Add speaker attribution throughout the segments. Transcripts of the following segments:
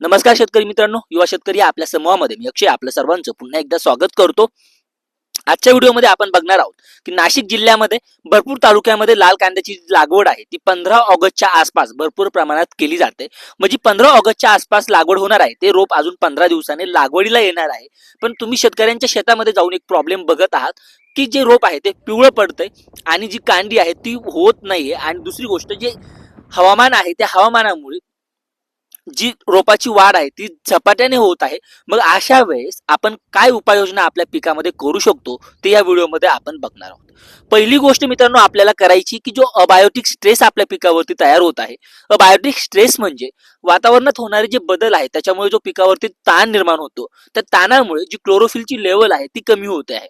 Speaker 1: नमस्कार शेतकरी मित्रांनो युवा शेतकरी आपल्या समूहामध्ये मी अक्षय आपलं सर्वांचं पुन्हा एकदा स्वागत करतो. आजच्या व्हिडिओमध्ये आपण बघणार आहोत की नाशिक जिल्ह्यामध्ये भरपूर तालुक्यामध्ये लाल कांद्याची लागवड आहे ती पंधरा ऑगस्टच्या आसपास भरपूर प्रमाणात केली जाते. म्हणजे पंधरा ऑगस्टच्या आसपास लागवड होणार आहे ते रोप अजून पंधरा दिवसाने लागवडीला येणार आहे. पण तुम्ही शेतकऱ्यांच्या शेतामध्ये जाऊन एक प्रॉब्लेम बघत आहात की जे रोप आहे ते पिवळं पडतंय आणि जी कांडी आहे ती होत नाहीये. आणि दुसरी गोष्ट जे हवामान आहे त्या हवामानामुळे जी रोपाची वाढ आहे ती झपाट्याने होत आहे. मग अशा वेळेस आपण काय उपाययोजना आपल्या पिकामध्ये करू शकतो ते या व्हिडिओमध्ये आपण बघणार आहोत. पहिली गोष्ट मित्रांनो आपल्याला करायची की जो अबायोटिक स्ट्रेस आपल्या पिकावरती तयार होत आहे. अबायोटिक स्ट्रेस म्हणजे वातावरणात होणारे जे बदल आहे त्याच्यामुळे जो पिकावरती ताण निर्माण होतो त्या ताणामुळे जी क्लोरोफिलची लेवल आहे ती कमी होते आहे.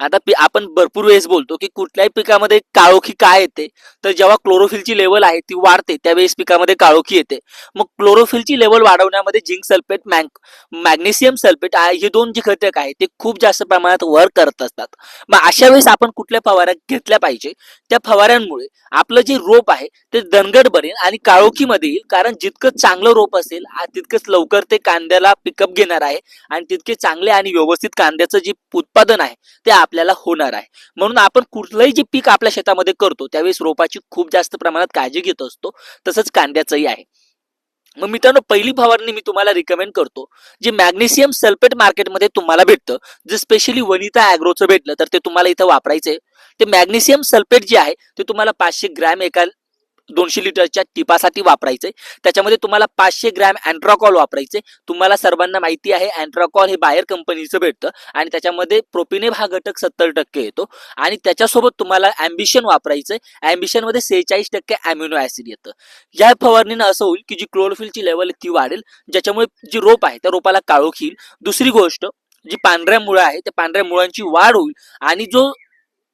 Speaker 1: आता आपण भरपूर वेळेस बोलतो की कुठल्याही पिकामध्ये काळोखी काय येते तर जेव्हा क्लोरोफिलची लेवल आहे ती वाढते त्यावेळेस पिकामध्ये काळोखी येते. मग क्लोरोफिलची level वाढवण्यामध्ये zinc sulphate mag magnesium sulphate हे दोन जे घटक आहेत ते खूप जास्त प्रमाणात वर करत असतात. मग अशा वेळेस आपण कुठल्या फवाऱ्या घेतल्या पाहिजे? त्या फवाऱ्यांमुळे आपलं जे रोप आहे ते दणगड बनेल आणि काळोखीमध्ये येईल. कारण जितकं चांगलं रोप असेल तितकंच लवकर ते कांद्याला पिकअप घेणार आहे आणि तितके चांगले आणि व्यवस्थित कांद्याचं जे उत्पादन आहे ते आपल्याला होणार आहे. म्हणून आपण कुठलंही जे पीक आपल्या शेतामध्ये करतो त्यावेळेस रोपाची खूप जास्त प्रमाणात काळजी घेत असतो. तसंच कांद्याचंही आहे. मग मित्रांनो पहिली फवारणी मी तुम्हाला रिकमेंड करतो जे मॅग्नेशियम सल्फेट मार्केटमध्ये तुम्हाला भेटतं. जे स्पेशली वनिता अॅग्रोचं भेटलं तर ते तुम्हाला इथं वापरायचंय. ते मॅग्नेशियम सल्फेट जे आहे ते तुम्हाला पाचशे ग्रॅम एका दोनशे लिटरच्या टिपासाठी वापरायचंय. त्याच्यामध्ये तुम्हाला पाचशे ग्रॅम अँट्राकॉल वापरायचे तुम्हाला सर्वांना माहिती आहे अँट्राकॉल हे बाहेर कंपनीचं भेटतं आणि त्याच्यामध्ये प्रोपिनेब हा घटक सत्तर टक्के येतो. आणि त्याच्यासोबत तुम्हाला अँबिशन वापरायचंय. अँबिशनमध्ये सेहेचाळीस टक्के अॅम्युनो ऍसिड येतं. या फवारणीनं असं होईल की जी क्लोरोफिलची लेवल ती वाढेल ज्याच्यामुळे जी रोप आहे त्या रोपाला काळोख येईल. दुसरी गोष्ट जी पांढऱ्या मुळं आहे त्या पांढऱ्या मुळांची वाढ होईल आणि जो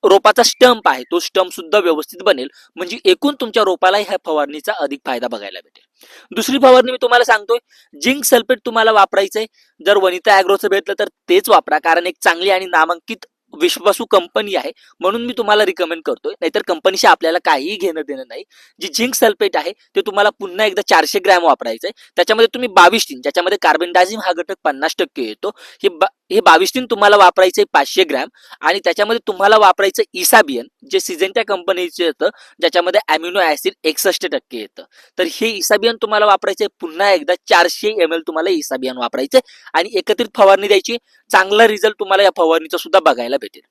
Speaker 1: रोपाचा स्टंप आहे तो स्टंप सुद्धा व्यवस्थित बनेल. म्हणजे एकूण तुमच्या रोपाला ह्या फवारणीचा अधिक फायदा बघायला भेटेल. दुसरी फवारणी मी तुम्हाला सांगतोय जिंक सल्फेट तुम्हाला वापरायचंय. जर वनिता अॅग्रोचं भेटलं तर तेच वापरा कारण एक चांगली आणि नामांकित विश्वासू कंपनी आहे म्हणून मी तुम्हाला रिकमेंड करतोय. नाहीतर कंपनीशी आपल्याला काहीही घेणं देणं नाही. जी झिंक सल्फेट आहे ते तुम्हाला पुन्हा एकदा चारशे ग्रॅम वापरायचंय. त्याच्यामध्ये तुम्ही बावीस टीन ज्याच्यामध्ये कार्बनडायझिम हा घटक पन्नास टक्के येतो. हे हे बावीस तुम्हाला वापरायचं पाचशे ग्रॅम आणि त्याच्यामध्ये तुम्हाला वापरायचं इसाबियन जे सिजेंट्या कंपनीचे येतं ज्याच्यामध्ये अॅम्युनो ऍसिड एकसष्ट टक्के येतं. तर हे इसाबियन तुम्हाला वापरायचे पुन्हा एकदा चारशे एम एल तुम्हाला इसाबियन वापरायचंय आणि एकत्रित फवारणी द्यायची. चांगला रिझल्ट तुम्हाला या फवारणीचा सुद्धा बघायला भेटेल.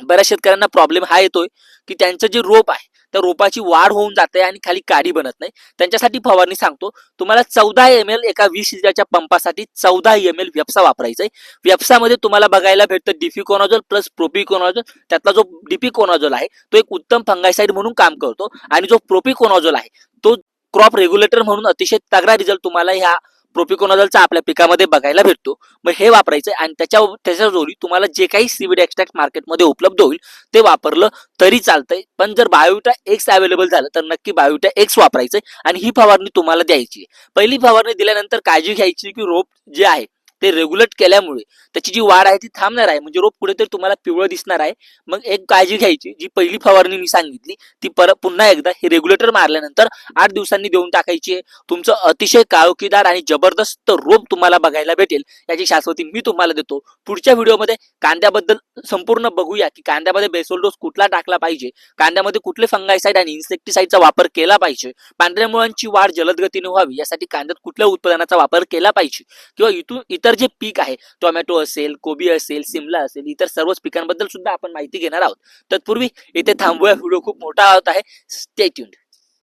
Speaker 1: बऱ्याच शेतकऱ्यांना प्रॉब्लेम हा येतोय की त्यांचं जे रोप आहे त्या रोपाची वाढ होऊन जाते आणि खाली काडी बनत नाही. त्यांच्यासाठी फवारणी सांगतो. तुम्हाला चौदा एम एल एका वीस लिटरच्या पंपासाठी चौदा एम एल व्यपसा वापरायचा आहे व्यपसामध्ये तुम्हाला बघायला भेटतं डिफिकोनाझोल प्लस प्रोपिकोनाझोल. त्यातला जो डिपिकोनाझोल आहे तो एक उत्तम फंगायसाईड म्हणून काम करतो. आणि जो प्रोपिकोनाझोल आहे तो क्रॉप रेग्युलेटर म्हणून अतिशय तगडा रिझल्ट तुम्हाला ह्या प्रोपिकोनाझोलचा आपल्या पिकामध्ये बघायला भेटतो. मग हे वापरायचं आणि त्याच्या त्याच्या जोरी तुम्हाला जे काही सीविड एक्स्ट्रॅक्ट मार्केटमध्ये उपलब्ध होईल ते वापरलं तरी चालतंय. पण जर बायोटा एक्स अवेलेबल झालं तर नक्की बायोटा एक्स वापरायचंय आणि ही फवारणी तुम्हाला द्यायची पहिली फवारणी दिल्यानंतर काळजी घ्यायची की रोप जे आहे ते रेग्युलेट केल्यामुळे त्याची जी वाढ आहे ती थांबणार आहे. म्हणजे रोप कुठेतरी तुम्हाला पिवळं दिसणार आहे. मग एक काळजी घ्यायची. जी पहिली फवारणी मी सांगितली ती परत पुन्हा एकदा हे रेग्युलेटर मारल्यानंतर आठ दिवसांनी देऊन टाकायची आहे. तुमचं अतिशय काळोखीदार आणि जबरदस्त रोप तुम्हाला बघायला भेटेल. याची शाश्वती मी तुम्हाला देतो. पुढच्या व्हिडिओमध्ये कांद्याबद्दल संपूर्ण बघूया की कांद्यामध्ये बेसोल डोस कुठला टाकला पाहिजे. कांद्यामध्ये कुठले फंगायसाईड आणि इन्सेक्टिसाईडचा वापर केला पाहिजे. पांढऱ्या मुळांची वाढ जलद गतीने व्हावी यासाठी कांद्यात कुठल्या उत्पादनाचा वापर केला पाहिजे? किंवा इथून इतर इतर जे पीक आहे टोमॅटो असेल कोबी असेल सिमला असेल इतर सर्वच पिकांबद्दल सुद्धा आपण माहिती घेणार आहोत. तत्पूर्वी इथे थांबूया. व्हिडिओ खूप मोठा होत आहे. Stay tuned